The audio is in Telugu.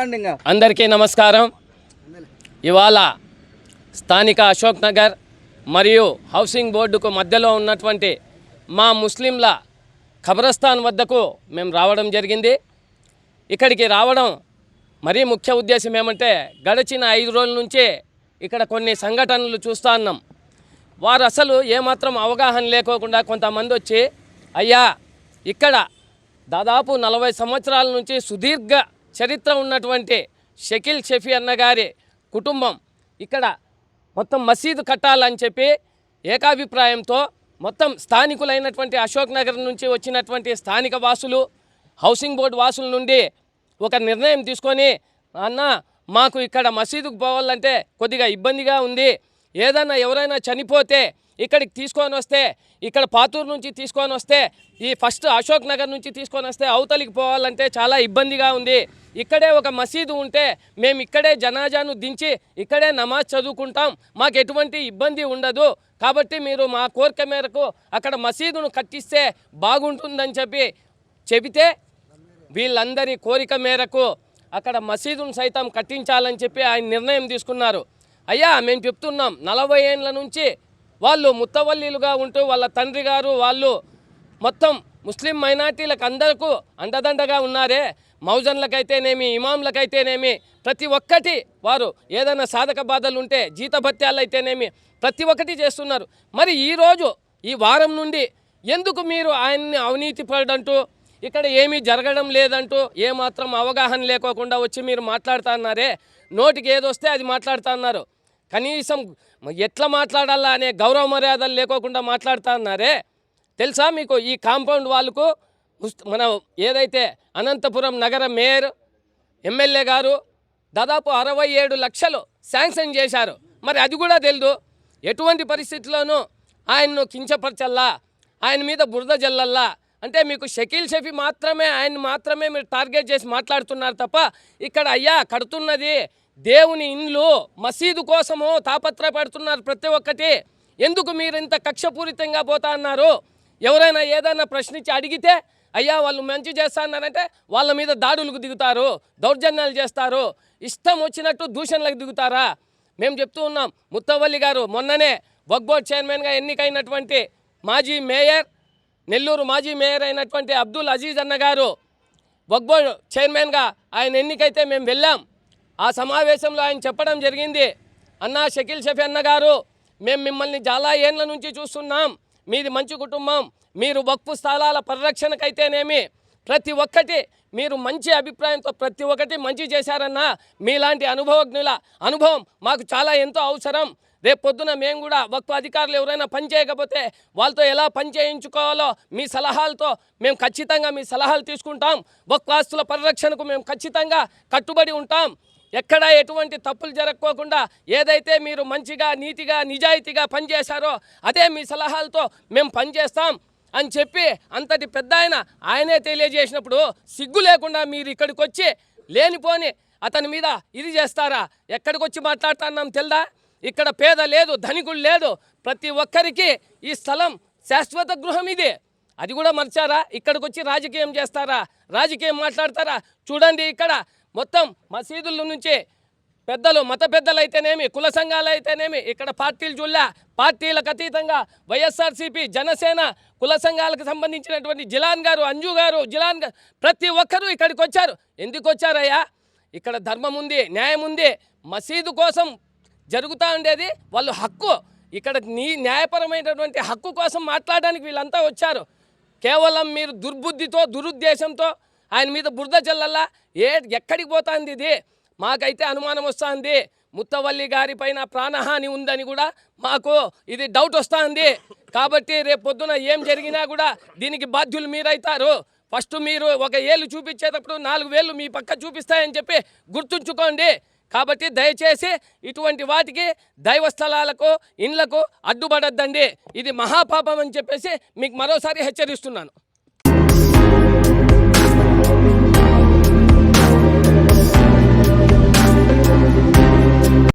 అందరికీ నమస్కారం. ఇవాళ స్థానిక అశోక్ నగర్ మరియు హౌసింగ్ బోర్డుకు మధ్యలో ఉన్నటువంటి మా ముస్లింల ఖబరస్థాన్ వద్దకు మేము రావడం జరిగింది. ఇక్కడికి రావడం మరీ ముఖ్య ఉద్దేశం ఏమంటే గడిచిన ఐదు రోజుల నుంచే ఇక్కడ కొన్ని సంఘటనలు చూస్తూ ఉన్నాం. వారు అసలు ఏమాత్రం అవగాహన లేకోకుండా కొంతమంది వచ్చి అయ్యా ఇక్కడ దాదాపు నలభై సంవత్సరాల నుంచి సుదీర్ఘ చరిత్ర ఉన్నటువంటి షకీల్ షఫీ అన్నగారి కుటుంబం ఇక్కడ మొత్తం మసీదు కట్టాలని చెప్పి ఏకాభిప్రాయంతో మొత్తం స్థానికులైనటువంటి అశోక్ నగర్ నుంచి వచ్చినటువంటి స్థానిక వాసులు హౌసింగ్ బోర్డు వాసుల నుండి ఒక నిర్ణయం తీసుకొని అన్న మాకు ఇక్కడ మసీదుకు పోవాలంటే కొద్దిగా ఇబ్బందిగా ఉంది. ఏదన్నా ఎవరైనా చనిపోతే ఇక్కడికి తీసుకొని వస్తే ఇక్కడ పాతూరు నుంచి తీసుకొని వస్తే ఈ ఫస్ట్ అశోక్ నగర్ నుంచి తీసుకొని వస్తే అవతలికి పోవాలంటే చాలా ఇబ్బందిగా ఉంది. ఇక్కడే ఒక మసీదు ఉంటే మేము ఇక్కడే జనాజాను దించి ఇక్కడే నమాజ్ చదువుకుంటాం. మాకు ఎటువంటి ఇబ్బంది ఉండదు. కాబట్టి మీరు మా కోరిక మేరకు అక్కడ మసీదును కట్టిస్తే బాగుంటుందని చెప్పి చెబితే వీళ్ళందరి కోరిక మేరకు అక్కడ మసీదును సైతం కట్టించాలని చెప్పి ఆయన నిర్ణయం తీసుకున్నారు. అయ్యా మేము చెప్తున్నాం నలభై ఏండ్ల నుంచి వాళ్ళు ముత్తవల్లీలుగా ఉంటూ వాళ్ళ తండ్రి గారు వాళ్ళు మొత్తం ముస్లిం మైనార్టీలకు అందరికీ అండదండగా ఉన్నారే. మౌజన్లకైతేనేమి ఇమాంలకైతేనేమి ప్రతి ఒక్కటి వారు ఏదైనా సాధక బాధలు ఉంటే జీతభత్యాలు అయితేనేమి ప్రతి ఒక్కటి చేస్తున్నారు. మరి ఈరోజు ఈ వారం నుండి ఎందుకు మీరు ఆయన్ని అవినీతి పడంటూ ఇక్కడ ఏమీ జరగడం లేదంటూ ఏమాత్రం అవగాహన లేకోకుండా వచ్చి మీరు మాట్లాడుతున్నారే నోటికి ఏదొస్తే అది మాట్లాడుతున్నారు కనీసం ఎట్లా మాట్లాడాలా అనే గౌరవ మర్యాదలు లేకోకుండా మాట్లాడుతున్నారే తెలుసా మీకు ఈ కాంపౌండ్ వాళ్ళకు? మన ఏదైతే అనంతపురం నగర మేయర్ ఎమ్మెల్యే గారు దాదాపు అరవై ఏడు లక్షలు శాంక్షన్ చేశారు. మరి అది కూడా తెలియదు ఎటువంటి పరిస్థితుల్లోనూ ఆయన్ను కించపరచల్లా ఆయన మీద బురద జల్లల్లా. అంటే మీకు షకీల్ షఫీ మాత్రమే ఆయన మాత్రమే మీరు టార్గెట్ చేసి మాట్లాడుతున్నారు తప్ప ఇక్కడ అయ్యా కడుతున్నది దేవుని ఇండ్లు మసీదు కోసము తాపత్రపడుతున్నారు ప్రతి ఒక్కటి. ఎందుకు మీరు ఇంత కక్షపూరితంగా పోతా అన్నారు? ఎవరైనా ఏదైనా ప్రశ్నించి అడిగితే అయ్యా వాళ్ళు మంచి చేస్తానంటే వాళ్ళ మీద దాడులకు దిగుతారు దౌర్జన్యాలు చేస్తారు. ఇష్టం వచ్చినట్టు దూషణలకు దిగుతారా? మేము చెప్తూ ఉన్నాం ముత్తవల్లి గారు మొన్ననే వక్బోర్డ్ చైర్మన్గా ఎన్నికైనటువంటి మాజీ మేయర్ నెల్లూరు మాజీ మేయర్ అయినటువంటి అబ్దుల్ అజీజ్ అన్న గారు వక్ చైర్మన్గా ఆయన ఎన్నికైతే మేము వెళ్ళాం ఆ సమావేశంలో ఆయన చెప్పడం జరిగింది. అన్నా షకీల్ షఫీ అన్న గారు మేము మిమ్మల్ని చాలా ఏండ్ల నుంచి చూస్తున్నాం. మీది మంచి కుటుంబం మీరు వక్ఫు స్థలాల పరిరక్షణకైతేనేమి ప్రతి ఒక్కటి మీరు మంచి అభిప్రాయంతో ప్రతి ఒక్కటి మంచి చేశారన్నా మీలాంటి అనుభవజ్ఞుల అనుభవం మాకు చాలా ఎంతో అవసరం. రేపు పొద్దున మేము కూడా వక్ఫ్ అధికారులు ఎవరైనా పని చేయకపోతే వాళ్ళతో ఎలా పని చేయించుకోవాలో మీ సలహాలతో మేము ఖచ్చితంగా మీ సలహాలు తీసుకుంటాం. వక్ఫ్ ఆస్తుల పరిరక్షణకు మేము ఖచ్చితంగా కట్టుబడి ఉంటాం. ఎక్కడ ఎటువంటి తప్పులు జరగకోకుండా ఏదైతే మీరు మంచిగా నీతిగా నిజాయితీగా పనిచేశారో అదే మీ సలహాలతో మేము పనిచేస్తాం అని చెప్పి అంతటి పెద్ద ఆయన ఆయనే తెలియజేసినప్పుడు సిగ్గు లేకుండా మీరు ఇక్కడికి వచ్చి లేనిపోని అతని మీద ఇది చేస్తారా? ఎక్కడికి వచ్చి మాట్లాడుతున్నాం తెల్దా? ఇక్కడ పేద లేదు ధనికుడు లేదు. ప్రతి ఒక్కరికి ఈ స్థలం శాశ్వత గృహం ఇది. అది కూడా మర్చారా? ఇక్కడికి వచ్చి రాజకీయం చేస్తారా? రాజకీయం మాట్లాడతారా? చూడండి ఇక్కడ మొత్తం మసీదుల నుంచే పెద్దలు మత పెద్దలు అయితేనేమి కుల సంఘాలు అయితేనేమి ఇక్కడ పార్టీలు చూడలే. పార్టీలకు అతీతంగా వైఎస్ఆర్సీపీ జనసేన కుల సంఘాలకు సంబంధించినటువంటి జిలాన్ గారు అంజు గారు జిలాన్ గారు ప్రతి ఒక్కరూ ఇక్కడికి వచ్చారు. ఎందుకు వచ్చారయ్యా? ఇక్కడ ధర్మం ఉంది న్యాయం ఉంది. మసీదు కోసం జరుగుతూ ఉండేది వాళ్ళు హక్కు. ఇక్కడ నీ న్యాయపరమైనటువంటి హక్కు కోసం మాట్లాడడానికి వీళ్ళంతా వచ్చారు. కేవలం మీరు దుర్బుద్ధితో దురుద్దేశంతో ఆయన మీద బురద జల్లల్లా? ఏ ఎక్కడికి పోతుంది ఇది? మాకైతే అనుమానం వస్తుంది. ముత్తవల్లి గారి పైన ప్రాణహాని ఉందని కూడా మాకు ఇది డౌట్ వస్తుంది. కాబట్టి రేపు పొద్దున ఏం జరిగినా కూడా దీనికి బాధ్యులు మీరైతారు. ఫస్ట్ మీరు ఒక ఏళ్ళు చూపించేటప్పుడు నాలుగు వేలు మీ పక్క చూపిస్తాయని చెప్పి గుర్తుంచుకోండి. కాబట్టి దయచేసి ఇటువంటి వాటికి దైవస్థలాలకు ఇండ్లకు అడ్డుపడద్దండి. ఇది మహాపాపం అని చెప్పేసి మీకు మరోసారి హెచ్చరిస్తున్నాను.